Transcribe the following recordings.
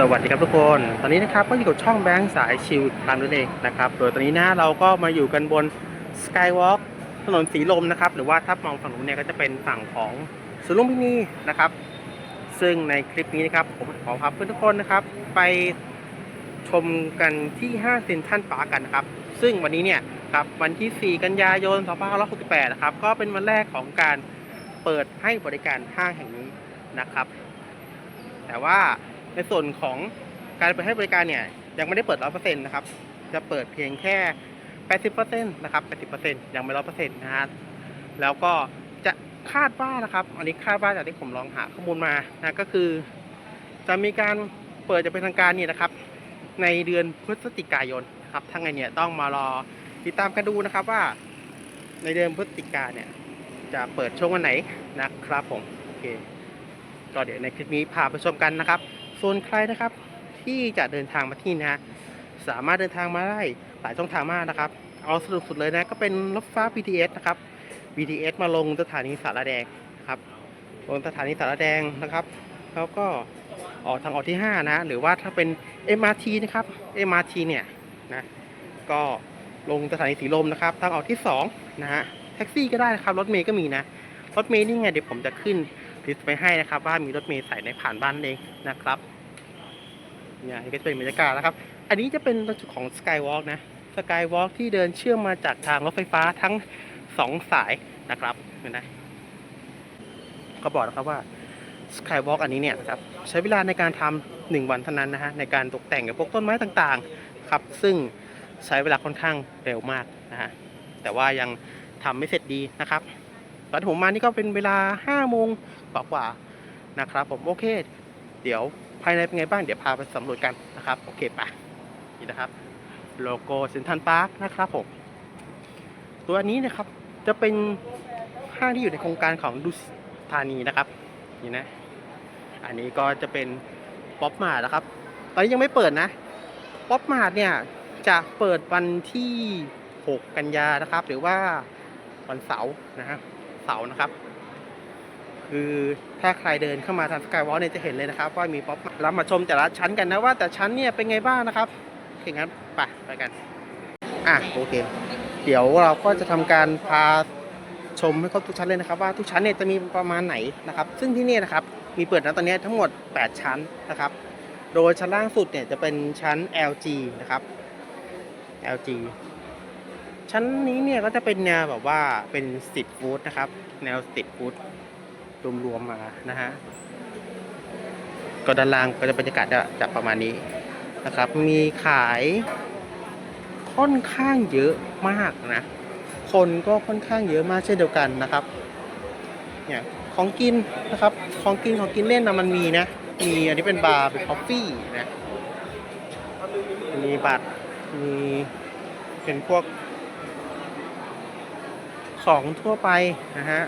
สวัสดีครับทุกคน ตอนนี้นะครับก็อยู่กับช่องแบงค์สายชิลตามนั่นเองนะครับ โดยตอนนี้นะเราก็มาอยู่กันบนสกายวอล์กถนนสีลมนะครับ หรือว่าถ้ามองฝั่งนู้นเนี่ยก็จะเป็นฝั่งของสวนลุมพินีนะครับ ซึ่งในคลิปนี้นะครับผมขอพาเพื่อนทุกคนนะครับ ไปชมกันที่ห้างเซ็นทรัลปาร์กันนะครับ ซึ่งวันนี้เนี่ยครับวันที่ 4 กันยายน 2568 นะครับ ก็เป็นวันแรกของการเปิดให้บริการห้างแห่งนี้นะครับ แต่ว่า ในส่วนของการเปิดให้บริการเนี่ยยังไม่ได้เปิด 100%นะครับ จะเปิดเพียงแค่ 80%นะครับ 80%ยังไม่ 100%นะฮะแล้วก็จะคาดว่านะครับ อันนี้คาดว่าจากที่ผมลองหาข้อมูลมานะก็คือ จะมีการเปิดจะเป็นทางการเนี่ยนะครับ ในเดือนพฤศจิกายนครับทั้งไงเนี่ยต้องมารอติดตามกันดูนะครับว่า ในเดือนพฤศจิกาเนี่ยจะเปิดช่วงวันไหนนะครับผมโอเคก็เดี๋ยวในคลิปนี้พาไปชมกันนะครับ ส่วนใครนะครับที่จะเดินทางมาที่นะฮะสามารถเดินทางมาได้หลายช่องทางมากนะครับ เอาสรุปสุดเลยนะก็เป็นรถไฟฟ้า BTS นะครับ BTS มาลงสถานีสารแดงครับลงสถานีสารแดงนะครับ แล้วก็ออกทางออกที่ 5 นะ หรือว่าถ้าเป็น MRT นะครับ MRT เนี่ยนะก็ลงสถานีสีลมนะครับ ทางออกที่ 2 นะฮะแท็กซี่ก็ได้นะครับรถเมย์ก็มีนะรถเมย์นี่ไงเดี๋ยวผมจะขึ้น ลิสต์ไปให้นะครับ ว่ามีรถเมย์สายในผ่านบ้านเองนะครับเนี่ยนนี้ก็จะเป็นบรรยากาศนะครับ อันนี้จะเป็นจุดของ Skywalk นะ Skywalk ที่เดินเชื่อมมาจากทางรถไฟฟ้าทั้ง2สายนะครับเห็นไหมเขาบอกนะครับว่า Skywalk อันนี้เนี่ยนะครับใช้เวลาในการทำหนึ่งวันเท่านั้นนะฮะในการตกแต่งกับพวกต้นไม้ต่างๆครับซึ่งใช้เวลาค่อนข้างเร็วมากนะฮะแต่ว่ายังทำไม่เสร็จดีนะครับ ตอนที่ผมมานี่ก็เป็นเวลา5โมงกว่าๆนะครับ ผมโอเค เดี๋ยวภายในเป็นไงบ้างเดี๋ยวพาไปสำรวจกันนะครับโอเคไปนี่นะครับ โลโก้เซ็นทรัลพาร์คนะครับผมตัวนี้นะครับจะเป็นห้างที่อยู่ในโครงการของดุสธานีนะครับนี่นะ อันนี้ก็จะเป็นป๊อปมาร์ทนะครับ ตอนนี้ยังไม่เปิดนะป๊อปมาร์ทเนี่ยจะเปิดวันที่ 6 กันยานะครับ หรือว่าวันเสาร์นะฮะ เสานะครับ คือถ้าใครเดินเข้ามาทางสกายวอล์เนี่ยจะเห็นเลยนะครับ ว่ามีป๊อปรับมาชมแต่ละชั้นกันนะว่าแต่ชั้นเนี่ยเป็นไงบ้างนะครับโอเคงั้นไปไปกัน อะโอเค เดี๋ยวเราก็จะทำการพาชมให้ครบทุกชั้นเลยนะครับ ว่าทุกชั้นเนี่ยจะมีประมาณไหนนะครับ ซึ่งที่นี่นะครับมีเปิดนะตอนนี้ทั้งหมด 8 ชั้นนะครับ โดยชั้นล่างสุดเนี่ยจะเป็นชั้น LG นะครับ LG ชั้นนี้เนี่ยก็จะเป็นแนวแบบว่าเป็นสตรีทฟู้ดนะครับ แนวสตรีทฟู้ดรวมๆมานะฮะก็ด้านล่างก็จะบรรยากาศจะจะประมาณนี้นะครับ มีขายค่อนข้างเยอะมากนะ คนก็ค่อนข้างเยอะมากเช่นเดียวกันนะครับ เนี่ยของกินนะครับ ของกินของกินเล่นนะมันมีนะ มีอันนี้เป็นบาร์เป็นคอฟฟี่นะ มีบัตรมีเป็นพวก ของทั่วไปนะฮะ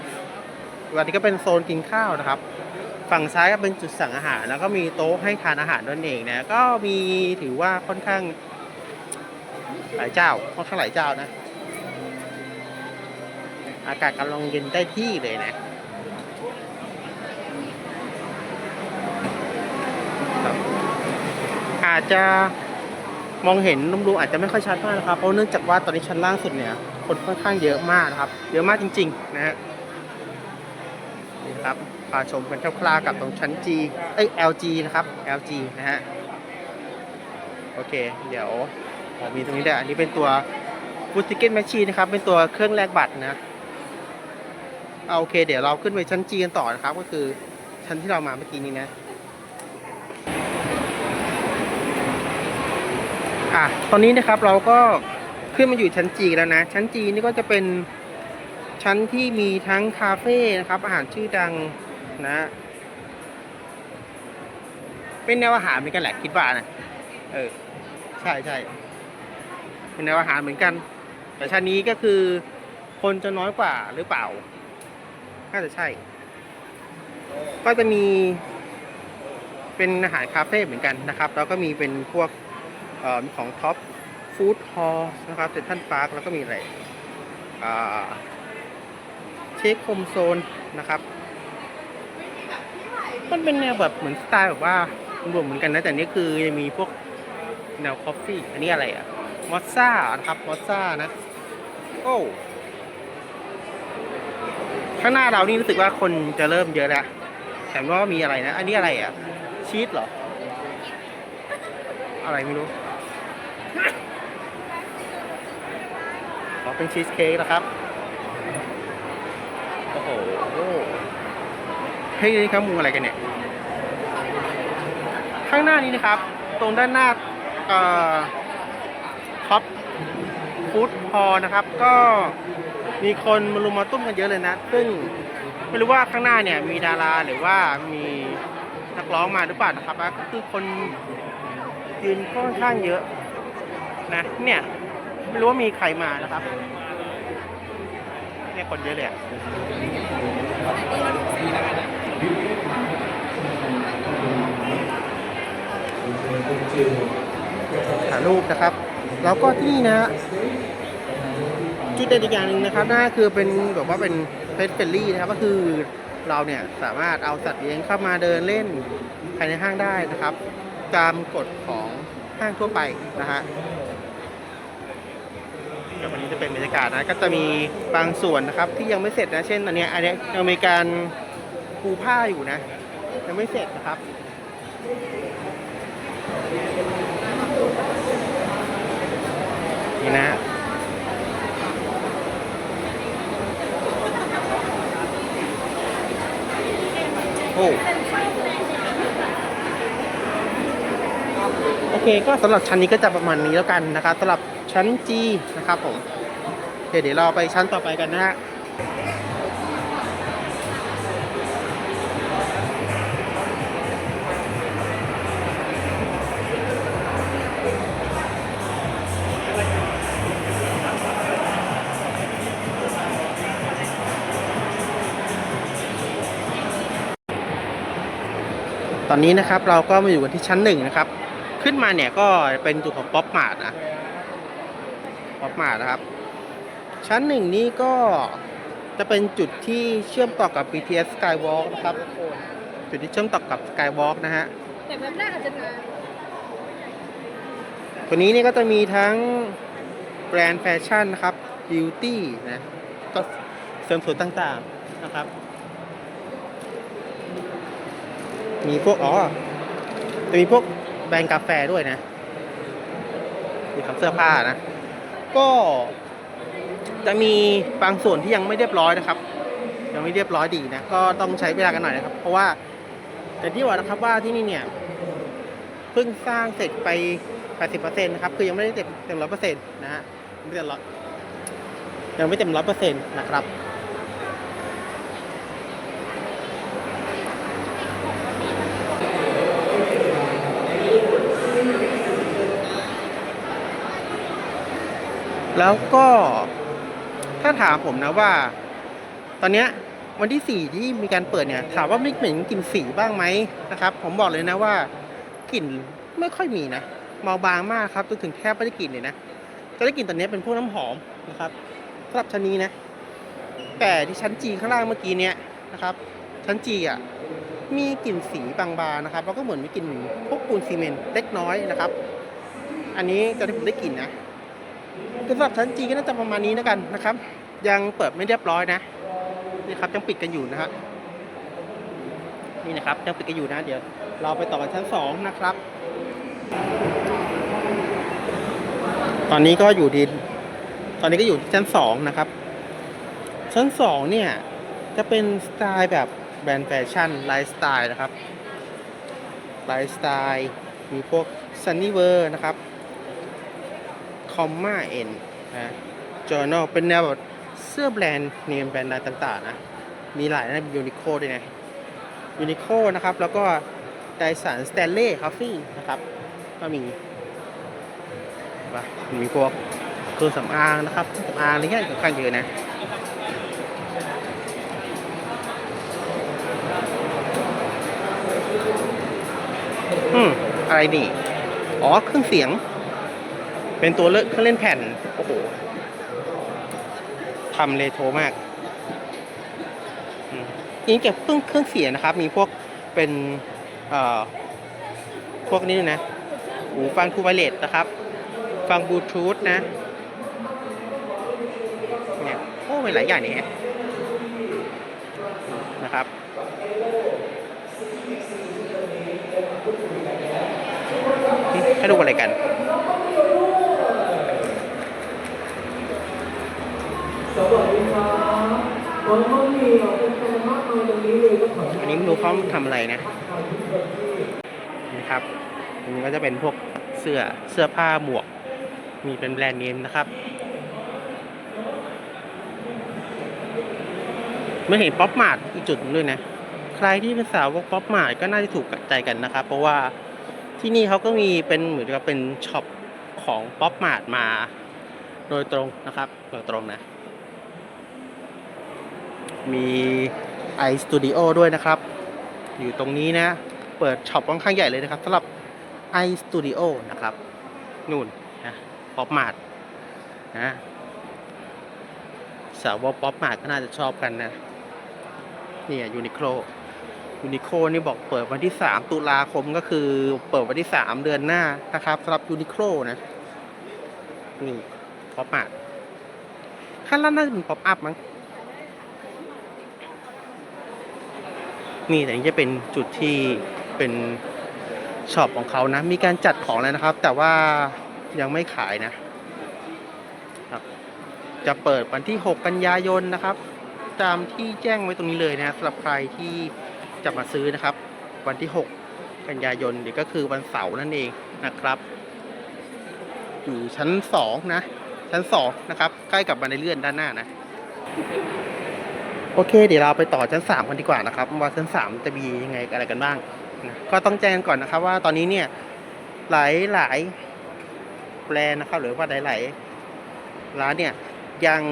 วันนี้ก็เป็นโซนกินข้าวนะครับ ฝั่งซ้ายก็เป็นจุดสั่งอาหาร แล้วก็มีโต๊ะให้ทานอาหารนั่นเองนะ ก็มีถือว่าค่อนข้างหลายเจ้า ค่อนข้างหลายเจ้านะ อากาศกำลังเย็นได้ที่เลยนะอาจจะมองเห็นรวมๆอาจจะไม่ค่อยชัดมากนะครับ เพราะเนื่องจากว่าตอนนี้ชั้นล่างสุดเนี่ย คนค่อนข้างเยอะมากนะครับ เยอะมากจริง ๆ นะฮะนี่ครับพาชมกันคร่าวๆกับตรงชั้น G เอ้ย LG นะครับ LG นะฮะโอเค เดี๋ยวมีตรงนี้ด้วยอันนี้เป็นตัวฟูติเก็ตแมชชีนะครับ เป็นตัวเครื่องแลกบัตรนะเอาโอเค เดี๋ยวเราขึ้นไปชั้น G กันต่อนะครับ ก็คือชั้นที่เรามาเมื่อกี้นี้นะอะตอนนี้นะครับเราก็ ขึ้นมาอยู่ชั้น G แล้วนะ ชั้น G นี่ก็จะเป็นชั้นที่มีทั้งคาเฟ่นะครับ อาหารชื่อดังนะ เป็นแนวอาหารเหมือนกันแหละคิดว่านะเออใช่ใช่เป็นแนวอาหารเหมือนกัน แต่ชั้นนี้ก็คือคนจะน้อยกว่าหรือเปล่าน่าจะใช่ ก็จะมีเป็นอาหารคาเฟ่เหมือนกันนะครับ แล้วก็มีเป็นพวกออของท็อป ฟู้ดฮอลนะครับเซ็นทรัลพาร์คแล้วก็มีอะไรเชคโฮมโซนนะครับมันเป็นแนวแบบเหมือนสไตล์แบบว่ารวมเหมือนกันนะแต่นี่คือยังมีพวกแนวคอฟฟี่อันนี้อะไรอะมอสซ่านะครับมอสซ่านะโอ้ข้างหน้าเรานี่รู้สึกว่าคนจะเริ่มเยอะแล้วแต่ว่ามีอะไรนะ อันนี้อะไรอะชีสเหรอ อะไรไม่รู้ ขอเป็นชีสเค้กนะครับ โอ้โหเฮ้ยนี่ครับมุงอะไรกันเนี่ย ข้างหน้านี้นะครับ ตรงด้านหน้าเอ่อท็อปฟู้ดพอนะครับ ก็มีคนมารุมมาตุ้มกันเยอะเลยนะ ซึ่งไม่รู้ว่าข้างหน้าเนี่ยมีดาราหรือว่ามีนักร้องมาหรือเปล่านะครับก็คือคนยืนค่อนข้างเยอะนะเนี่ย ไม่รู้ว่ามีใครมานะครับเนี่ยคนเยอะเลยอะถ่ายรูปนะครับ แล้วก็ที่นี่นะฮะจุดเด่นอีกอย่างหนึ่งนะครับนั่นก็คือเป็นแบบว่าเป็นเฟสเฟลลี่นะครับก็คือเราเนี่ยสามารถเอาสัตว์เลี้ยงเข้ามาเดินเล่นภายในห้างได้นะครับ ตามกฎของห้างทั่วไปนะฮะ เดี๋ยววันนี้จะเป็นบรรยากาศนะ ก็จะมีบางส่วนนะครับที่ยังไม่เสร็จนะ เช่นอันเนี้ยอันเนี้ยยังมีการปูผ้าอยู่นะ ยังไม่เสร็จนะครับนี่นะฮะโอ้โอเคก็สำหรับชั้นนี้ก็จะประมาณนี้แล้วกันนะครับสำหรับ ชั้น G นะครับผมเคเดี๋ยวเราไปชั้นต่อไปกันนะฮะตอนนี้นะครับเราก็มาอยู่กันที่ชั้นหนึ่งนะครับ ขึ้นมาเนี่ยก็เป็นจุดของป๊อปมาร์ทนะ ป๊อมาร์ทนะครับ ชั้นหนึ่งนี้ก็จะเป็นจุดที่เชื่อมต่อกับ BTS Skywalk นะครับ จุดที่เชื่อมต่อกับ Skywalk นะฮะแต่แบบแรกอาจจะนานตัวนี้นี่ก็จะมีทั้งแบรนด์แฟชั่นนะครับบิวตี้นะก็เสริมสวยต่างๆนะครับ มีพวกอ๋อจะมีพวกแบรนด์กาแฟด้วยนะมีทำเสื้อผ้านะ ก็จะมีบางส่วนที่ยังไม่เรียบร้อยนะครับ ยังไม่เรียบร้อยดีนะก็ต้องใช้เวลากันหน่อยนะครับ เพราะว่าแต่ที่ว่านะครับว่าที่นี่เนี่ยเพิ่งสร้างเสร็จไป 80%นะครับคือยังไม่ได้เต็มเต็มร้อยเปอร์เซ็นต์นะฮะไม่เต็มร้อยยังไม่เต็มร้อยเปอร์เซ็นต์นะครับ แล้วก็ถ้าถามผมนะว่า ตอนเนี้ยวันที่สี่ที่มีการเปิดเนี่ย ถามว่าไม่เหม็นกลิ่นสีบ้างไหมนะครับ ผมบอกเลยนะว่ากลิ่นไม่ค่อยมีนะเบาบางมากครับจนถึงแทบไม่ได้กลิ่นเลยนะจะได้กลิ่นตอนนี้เป็นพวกน้ำหอมนะครับสำหรับชั้นนี้นะ แต่ที่ชั้นจีข้างล่างเมื่อกี้เนี้ยนะครับ ชั้นจีอะมีกลิ่นสีบางๆนะครับแล้วก็เหมือนมีกลิ่นพวกปูนซีเมนต์เล็กน้อยนะครับ อันนี้จะที่ผมได้กลิ่นนะ สำหรับชั้นจีก็น่าจะประมาณนี้แล้วกันนะครับ ยังเปิดไม่เรียบร้อยนะนี่ครับยังปิดกันอยู่นะฮะนี่นะครับยังปิดกันอยู่นะ เดี๋ยวเราไปต่อกันชั้นสองนะครับ ตอนนี้ก็อยู่ที่ตอนนี้ก็อยู่ที่ชั้นสองนะครับ ชั้นสองเนี่ยจะเป็นสไตล์แบบแบรนด์แฟชั่นไลฟ์สไตล์นะครับไลฟ์สไตล์มีพวกซันนี่เวอร์นะครับ อมมาเอ็นนะจอ r n a l เป็นแนวแบบเสื้อแบรนด์เนมแบรนด์อะไรต่างๆนะ มีหลายนะยูนิโคด้วยนะยูนิโคนะครับ แล้วก็ไดสันสแตนเล่คาฟี่นะครับ ก็มีว่ามีพวกเครื่องสำอางนะครับเครื่องสำอางอะไรเงี้ยค่อนข้างเยอะนะอืมอะไรนี่ อ๋อ เครื่องเสียง เป็นตัวเลือกเครื่องเล่นแผ่น โอ้โหทำเลโทรมากอืมนี่เก็บเครื่องเครื่องเสียงนะครับ มีพวกเป็นเอ่อพวกนี้นะหูฟังทูไวเลสนะครับ ฟังบลูทูธนะเนี่ยโอ้มีหลายอย่างนี่ฮะนะครับให้ดูอะไรกัน สวัสดีครับวันนี้มีเป็นแฟนมากมายตรงนี้เลยก็ข อันนี้ไม่รู้เขาทำอะไรนะนะครับอันนี้ก็จะเป็นพวกเสื้อเสื้อผ้าหมวก มีเป็นแบรนด์เนมนะครับไม่เห็นป๊อปมาร์ทอีกจุดหนึ่งด้วยนะ ใครที่เป็นสาวกป๊อปมาร์ทก็น่าจะถูกใจกันนะครับ เพราะว่าที่นี่เขาก็มีเป็นเหมือนกับเป็นช็อปของป๊อปมาร์ทมา โดยตรงนะครับ โดยตรงนะ มี iStudio ด้วยนะครับ อยู่ตรงนี้นะ เปิดช็อปค่อนข้างใหญ่เลยนะครับสำหรับ iStudio นะครับ นู่นนะป๊อปมาร์ทนะสาวป๊อปมาร์ทก็น่าจะชอบกันนะเนี่ยยูนิโคลยูนิโคลนี่บอกเปิดวันที่ 3 ตุลาคมก็คือเปิดวันที่ 3 เดือนหน้านะครับสำหรับยูนิโคลนะนี่ป๊อปมาร์ทขั้นล่างน่าจะเป็นป๊อปอัพมั้ง นี่แต่นี่จะเป็นจุดที่เป็นช็อปของเขานะ มีการจัดของแล้วนะครับ แต่ว่ายังไม่ขายนะครับ จะเปิดวันที่ 6 กันยายนนะครับ ตามที่แจ้งไว้ตรงนี้เลยนะสำหรับใครที่จะมาซื้อนะครับ วันที่ 6 กันยายนเดี๋ยวก็คือวันเสาร์นั่นเองนะครับ อยู่ชั้น 2 นะ ชั้น 2 นะครับ ใกล้กับบันไดเลื่อนด้านหน้านะ โอเค เดี๋ยวเราไปต่อชั้น3กันดีกว่านะครับว่าชั้น3จะมียังไงอะไรกันบ้างนะก็ต้องแจ้งก่อนนะครับว่าตอนนี้เนี่ยหลายหลายแบรนด์นะครับหรือว่าหลายหลายร้านเนี่ยยัง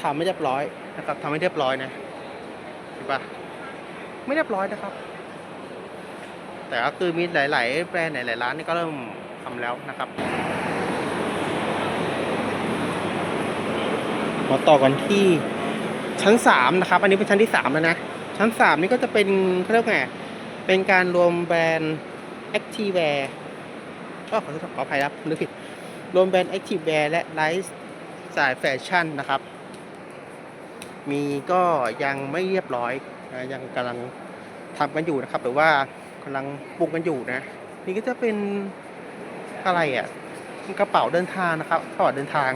ทำไม่เรียบร้อยนะครับทำไม่เรียบร้อยนะเห็นปะไม่เรียบร้อยนะครับ แต่ก็คือมีหลาย ๆ แบรนด์หลายๆร้านนี่ก็เริ่มทำแล้วนะครับมาต่อกันที่ ชั้นสามนะครับ อันนี้เป็นชั้นที่สามแล้วนะ ชั้นสามนี่ก็จะเป็นเขาเรียกไง เป็นการรวมแบรนด์ Activewear ก็ขอโทษขออภัยครับนึกผิด รวมแบรนด์ Activewear และ Life สายแฟชั่นนะครับ มีก็ยังไม่เรียบร้อยนะยังกำลังทำกันอยู่นะครับ หรือว่ากำลังปรุงกันอยู่นะ นี่ก็จะเป็นอะไรอะกระเป๋าเดินทางนะครับกระเป๋าเดินทาง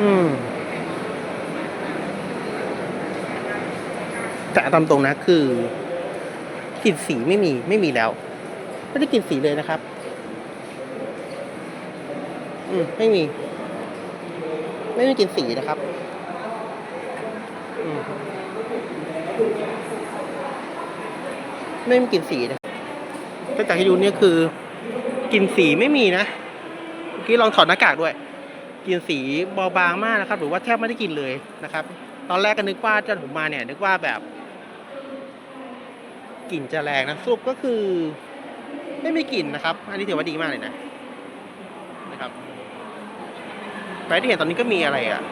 อืมแต่ตามตรงนะคือกลิ่นสีไม่มีไม่มีแล้วไม่ได้กลิ่นสีเลยนะครับ อืมไม่มี ไม่มีกลิ่นสีนะครับอืมไม่มีกลิ่นสีนะก็จากที่ดูเนี่ยคือ กลิ่นสีไม่มีนะเมื่อกี้ลองถอดหน้ากากด้วย กลิ่นสีเบาบางมากนะครับ หรือว่าแทบไม่ได้กลิ่นเลยนะครับ ตอนแรกก็นึกว่าตอนผมมาเนี่ยนึกว่าแบบกลิ่นจะแรงนะสรุปก็คือ ไม่มีกลิ่นนะครับ อันนี้ถือว่าดีมากเลยนะนะครับไปที่เห็นตอนนี้ก็มีอะไรอะ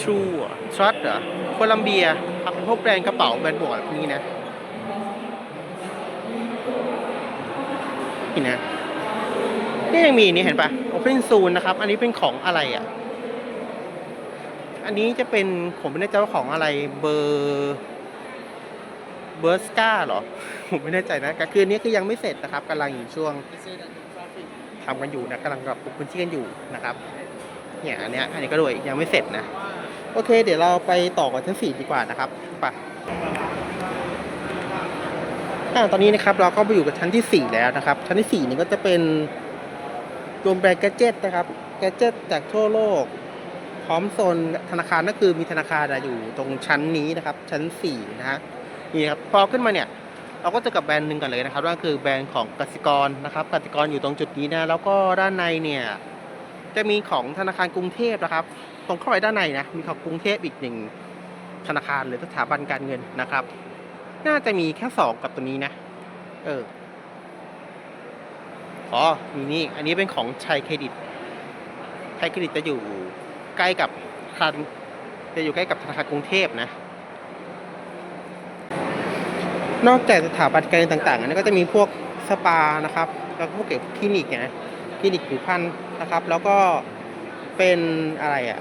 True ทรัสเหรอโคลัมเบียครับพวกแบรนด์กระเป๋าแบรนด์หมวกแบบนี้นะนี่นะนี่ยังมีนี่เห็นปะ Open Soon นะครับ อันนี้เป็นของอะไรอะ อันนี้จะเป็นผมไม่แน่ใจว่าของอะไรเบอร์เบอร์สกาเหรอ ผมไม่แน่ใจนะแต่คือนนี้คือยังไม่เสร็จนะครับกำลังอยู่ช่วงทำกันอยู่นะกำลังปรับพื้นที่กันอยู่นะครับ เนี่ยอันเนี้ยอันนี้ก็ด้วยยังไม่เสร็จนะ โอเค เดี๋ยวเราไปต่อกันชั้นสี่ดีกว่านะครับไปอตอนนี้นะครับเราก็ไปอยู่กับชั้นที่สี่แล้วนะครับ ชั้นที่สี่นี่ก็จะเป็น รวมแบรนด์แกเจ็ตนะครับ แกเจ็ตจากทั่วโลก พร้อมโซนธนาคารก็คือมีธนาคารอยู่ตรงชั้นนี้นะครับ ชั้นสี่นะฮะนี่ครับพอขึ้นมาเนี่ยเราก็เจะกับแบรนด์หนึ่งกันเลยนะครับนั่นคือแบรนด์ของกสิกรนะครับกสิกรอยู่ตรงจุดนี้นะแล้วก็ด้านในเนี่ยจะมีของธนาคารกรุงเทพนะครับ ตรงเข้าไปด้านในนะมีของกรุงเทพอีกหนึ่งธนาคารหรือสถาบันการเงินนะครับ น่าจะมีแค่สองกับตัวนี้นะ เออ อ๋อมีนี่อันนี้เป็นของชัยเครดิตชัยเครดิตจะอยู่ใกล้กับธนาคารจะอยู่ใกล้กับธนาคารกรุงเทพนะ นอกจากสถาบันการเงินต่างๆอันนี้ก็จะมีพวกสปานะครับ แล้วก็พวกเกี่ยวกับคลินิกไงคลินิกผิวพรรณนะครับ แล้วก็เป็นอะไรอะ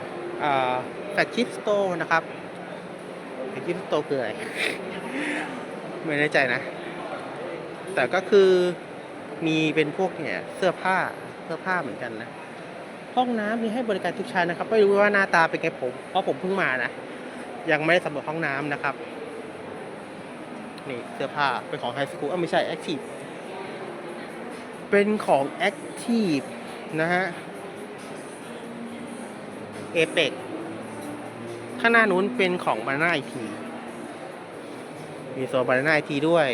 แฟลกชิสโตร์นะครับแฟลกชิสโตร์คืออะไรไม่แน่ใจนะ แต่ก็คือ มีเป็นพวกเนี่ยเสื้อผ้าเสื้อผ้าเหมือนกันนะห้องน้ำมีให้บริการทุกชั้นนะครับไม่รู้ว่าหน้าตาเป็นไงผมเพราะผมเพิ่งมานะยังไม่ได้สำรวจห้องน้ำนะครับนี่เสื้อผ้าเป็นของไฮสคูลเออไม่ใช่แอคทีฟเป็นของแอคทีฟนะฮะเอเปกข้างหน้านู้นเป็นของบานาไอทีมีโซนบานาไอทีด้วย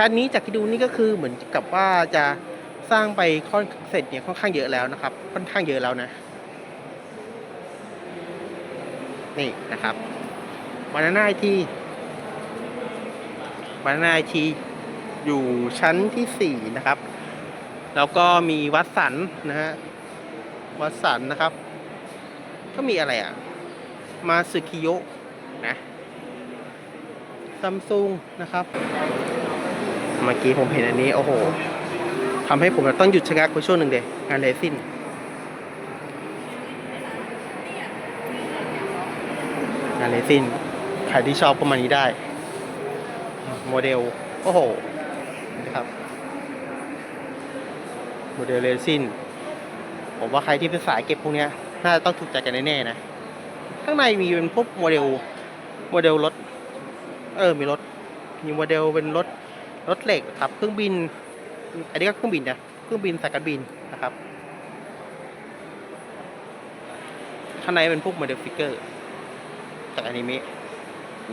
ชั้นนี้จากที่ดูนี่ก็คือเหมือนกับว่าจะสร้างไปค่อนเสร็จเนี่ยค่อนข้างเยอะแล้วนะครับ ค่อนข้างเยอะแล้วนะ นี่นะครับบานาน่าทีบานาน่าไอทีอยู่ชั้นที่สี่นะครับ แล้วก็มีวัดสันนะฮะวัดสันนะครับ ก็มีอะไรอะ มาสึคิโยะนะซัมซุงนะครับ เมื่อกี้ผมเห็นอันนี้โอ้โหทำให้ผมต้องหยุดชะงักไปช่วงหนึ่งเดยงานเลซินงานเลซินใครที่ชอบก็มานี้ได้ โมเดล โอ้โหนะครับ โมเดลเลซินผมว่าใครที่เป็นสายเก็บพวกนี้น่าจะต้องถูกใจกันแน่ๆนะ ข้างในมีเป็นพวกโมเดล โมเดลรถ เออ มีรถ มีโมเดลเป็นรถ รถเหล็กครับเครื่องบิน อันนี้ก็เครื่องบินนะเครื่องบินสายการบินนะครับข้างในเป็นพวกโมเดลฟิกเกอร์จากอนิเมะ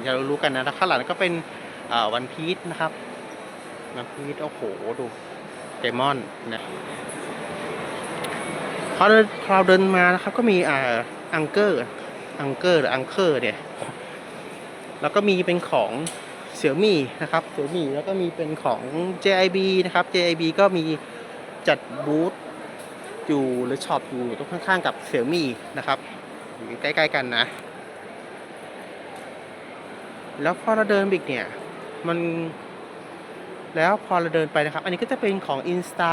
จะรู้กันนะแล้วข้างหลังก็เป็นวันพีชนะครับวันพีชโอ้โหดูเดมอนนะพอเราเราเดินมานะครับ ก็มีอ่าอังเกอร์อังเกอร์หรืออังเคอร์เนี่ย แล้วก็มีเป็นของ เสี่ยมี่นะครับเสี่ยมี่แล้วก็มีเป็นของ JIB นะครับ JIB ก็มีจัดบูธอยู่หรือช็อปอยู่ตรงข้างๆ กับเสี่ยมี่นะครับอยู่ใกล้ๆกันนะ แล้วพอเราเดินบิกเนี่ย มันแล้วพอเราเดินไปนะครับ อันนี้ก็จะเป็นของ Insta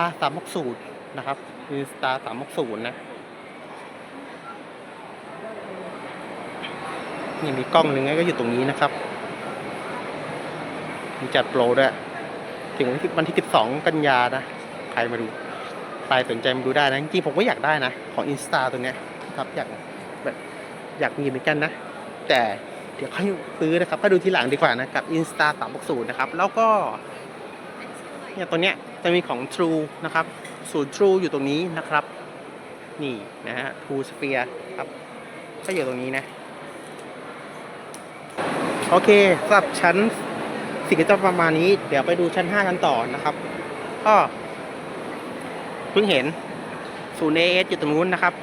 360นะครับ Insta 360นะนี่มีกล้องหนึ่งก็อยู่ตรงนี้นะครับ มีจัดโปรด้วย ถึงวันที่วันที่ 12 กันยานะ ใครมาดู ใครสนใจมาดูได้นะ จริงๆผมก็อยากได้นะ ของ Insta ตัวเนี้ยครับ อยากแบบอยากมีเหมือนกันนะ แต่เดี๋ยวค่อยซื้อนะครับค่อยดูทีหลังดีกว่านะ กับ Insta 360นะครับ แล้วก็เนี่ยตัวเนี้ยจะมีของ True นะครับ ศูนย์ True อยู่ตรงนี้นะครับ นี่นะฮะ True Sphere ครับ ก็อยู่ตรงนี้นะ โอเคสำหรับชั้น สิ่งก็จะประมาณนี้ เดี๋ยวไปดูชั้น 5 กันต่อนะครับ ก็เพิ่งเห็นศูนย์ AS อยู่ตรงนู้นนะครับ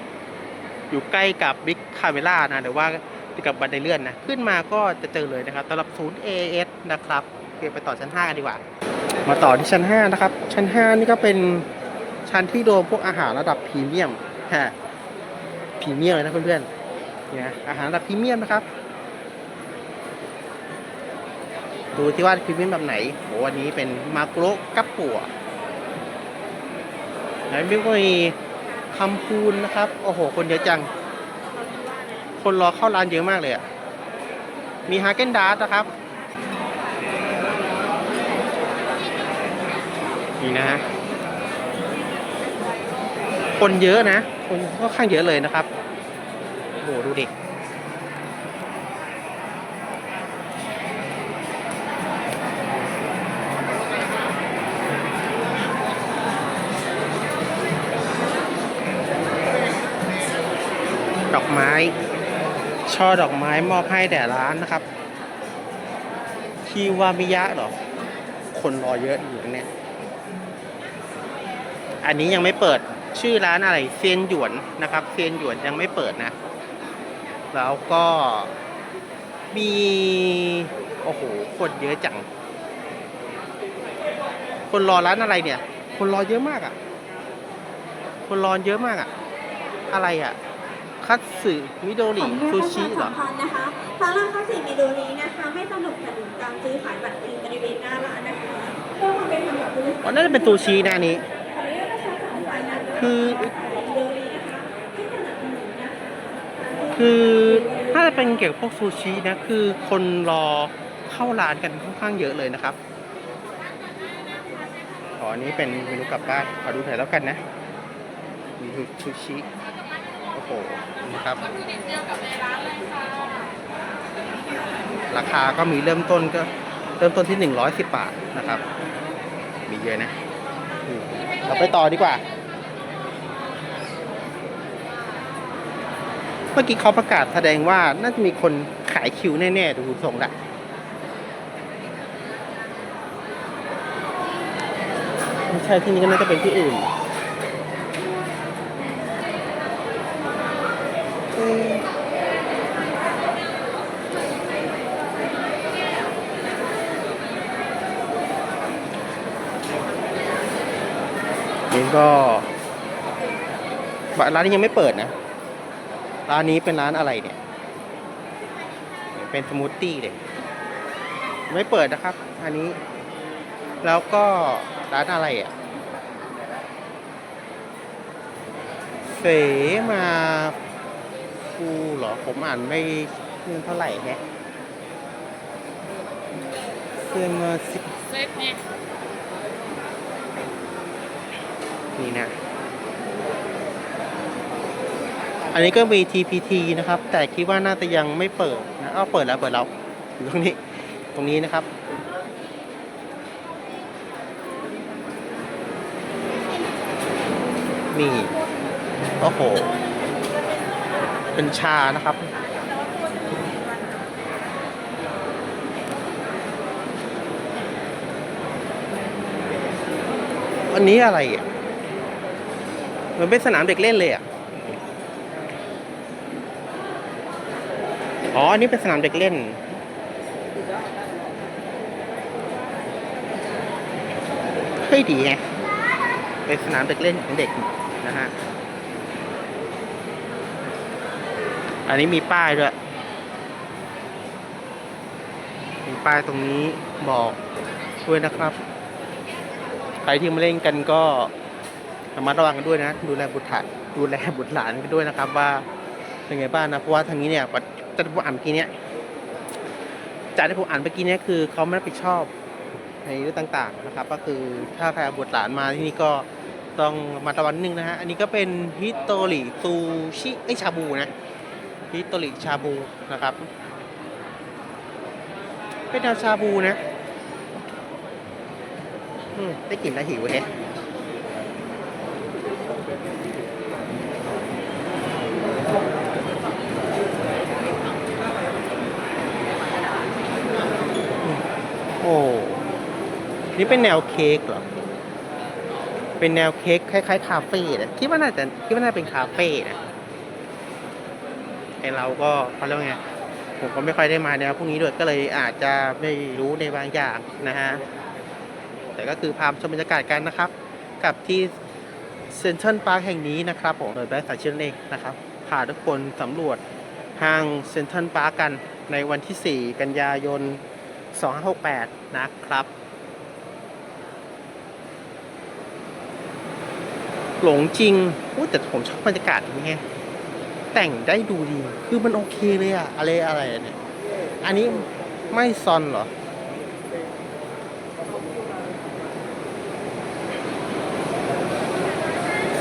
อยู่ใกล้กับ Big Camera นะหรือว่าติดกับบันไดเลื่อนนะ ขึ้นมาก็จะเจอเลยนะครับสำหรับศูนย์ AS นะครับเไปต่อชั้น 5 กันดีกว่า มาต่อที่ชั้น 5 นะครับ ชั้น 5 นี่ก็เป็นชั้นที่รวมพวกอาหารระดับพรีเมียมฮะพรีเมียมเลยนะเพื่อนๆเนี่ยอาหารระดับพรีเมียมนะครับ ดูที่ว่าพรีเมียมแบบไหนโหวันนี้เป็นมาโกโรกับปัวแล้วมีก็มีคำพูนนะครับ โอ้โห คนเยอะจัง คนรอเข้าร้านเยอะมากเลยอะมีฮาเกนดาร์นะครับ นี่นะฮะคนเยอะนะ คนค่อนข้างเยอะเลยนะครับ โอ้โห ดูดิ ช่อดอกไม้มอบให้แด่ร้านนะครับคิวามิยะเหรอคนรอเยอะอยู่เนี้ยอันนี้ยังไม่เปิดชื่อร้านอะไรเซียนหยวนนะครับเซียนหยวนยังไม่เปิดนะ แล้วก็มีโอ้โหคนเยอะจัง คนรอร้านอะไรเนี่ย คนรอเยอะมากอะ่ะ คนรอเยอะมากอะ่ะ อะไรอะ่ะ คัตสึมิโดริขออนุญาตซูประชิชาเหรสัอมพันธ์นะคะสำหรับข้าวสีมิโดรีนะคะไม่สนับสนุนการซื้อขายบัตรฟรีบริเวณหน้าร้านนะคะเพื่อความเป็นธรรมกับผู้บริโภคอ๋อน่าจะเป็นซูชินะอันนี้ขออนุญาตประชาสัมพันธ์นะคะคือของเดลีนะคะที่สนับสนุนนะคะคือถ้าจะเป็นเกี่ยวกับพวกซูชินะคือคนรอเข้าร้านกันค่อนข้างเยอะเลยนะครับอ๋ออันนี้เป็นเมนูกลับบ้านขอดูหน่อยแล้วกันนะมีซูชิ โอ้โหนะครับ ราคาก็มีเริ่มต้นก็เริ่มต้นที่ 110 บาทนะครับ มีเยอะนะเราไปต่อดีกว่า เมื่อกี้เขาประกาศแสดงว่าน่าจะมีคนขายคิวแน่ ๆ ดูทรงละไม่ใช่ที่นี่ก็น่าจะเป็นที่อื่น นี่ก็ร้านนี้ยังไม่เปิดนะ ร้านนี้เป็นร้านอะไรเนี่ย เป็นสมูทตี้เลยไม่เปิดนะครับ อันนี้ แล้วก็ร้านอะไรอะเสมาฟูเหรอ ผมอ่านไม่เท่าไหร่แฮะเสมาสิเซตเนี่ย นี่นะ อันนี้ก็มี TPT นะครับ แต่คิดว่าน่าจะยังไม่เปิดนะเอาเปิดแล้วเปิดแล้วอยู่ตรงนี้ตรงนี้นะครับนี่โอ้โห เป็นชานะครับ อันนี้อะไรอะ เหมือนเป็นสนามเด็กเล่นเลยอะ อ๋อ อันนี้เป็นสนามเด็กเล่น เฮ้ยดีไง เป็นสนามเด็กเล่นของเด็กนะฮะ อันนี้มีป้ายด้วย มีป้ายตรงนี้บอกด้วยนะครับ ใครที่มาเล่นกันก็ ระมัดระวังกันด้วยนะ ดูแลบุตรหลานดูแลบุตรหลานกันด้วยนะครับ ว่าเป็นไงบ้างนะเพราะว่าทางนี้เนี่ยจะผมอ่านเมื่อกี้เนี่ยจากที่ผมอ่านเมื่อกี้เนี่ยคือเขาไม่รับผิดชอบในเรื่องต่างๆนะครับ ก็คือถ้าใครเอาบุตรหลานมาที่นี่ก็ต้องมาระวังนิดนึงนะฮะอันนี้ก็เป็นฮิโตริซูชิไอชาบูนะฮิโตริชาบูนะครับ เป็นแนวชาบูนะได้กลิ่นแล้วหิวเฮ้โอ้ นี่ เป็นแนวเค้กเหรอ เป็นแนวเค้กคล้ายๆคาเฟ่นะคิดว่าน่าจะคิดว่าน่าเป็นคาเฟ่นะไอเราก็เขาเรียกว่าไงผมก็ไม่ค่อยได้มาแนวพวกนี้ด้วยก็เลยอาจจะไม่รู้ในบางอย่างนะฮะแต่ก็คือพาชมบรรยากาศกันนะครับ กับที่เซ็นทรัลพาร์คแห่งนี้นะครับผมโดยแบงค์สายเชื่อเองนะครับพาทุกคนสำรวจห้างเซ็นทรัลพาร์คกันในวันที่ 4 กันยายน 2568 นะครับ หลงจริงอุ๊ยแต่ผมชอบบรรยากาศนี้ไงแต่งได้ดูดี คือมันโอเคเลยอะอะไรอะไรเนี่ย อันนี้ไม่ซอนเหรอ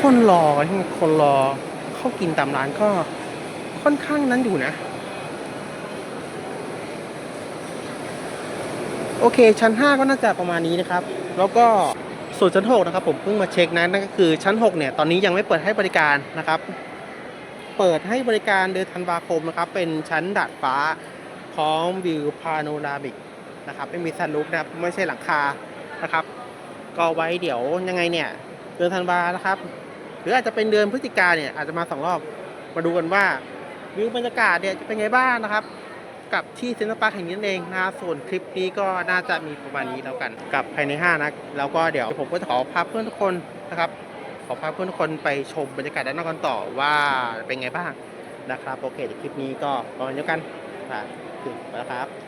คนรอที่คนรอเข้ากินตามร้านก็ค่อนข้างนั้นอยู่นะ โอเค ชั้น 5 ก็น่าจะประมาณนี้นะครับ แล้วก็ ส่วนชั้น 6 นะครับผมเพิ่งมาเช็คนะนั่นก็คือชั้น 6 เนี่ย ตอนนี้ยังไม่เปิดให้บริการนะครับ เปิดให้บริการเดือนธันวาคมนะครับ เป็นชั้นดาดฟ้าพร้อมวิวพาโนรามิกนะครับ ไม่มีซันรูฟนะครับ ไม่ใช่หลังคานะครับ ก็ไว้เดี๋ยวยังไงเนี่ย เดือนธันวานะครับ หรืออาจจะเป็นเดือนพฤศจิกาเนี่ยอาจจะมาสองรอบมาดูกันว่าวิวบรรยากาศเนี่ยจะเป็นไงบ้างนะครับ กับที่เซ็นทรัลพาร์คแห่งนี้นั่นเองนะส่วนคลิปนี้ก็น่าจะมีประมาณนี้แล้วกัน กับภายในห้างนะแล้วก็เดี๋ยวผมก็จะขอพาเพื่อนทุกคนนะครับขอพาเพื่อนทุกคนไปชมบรรยากาศด้านนอกกันต่อว่าเป็นไงบ้างนะครับโอเคเดี๋ยวคลิปนี้ก็ประมาณนี้แล้วกันอ่าถึงไปแล้วครับ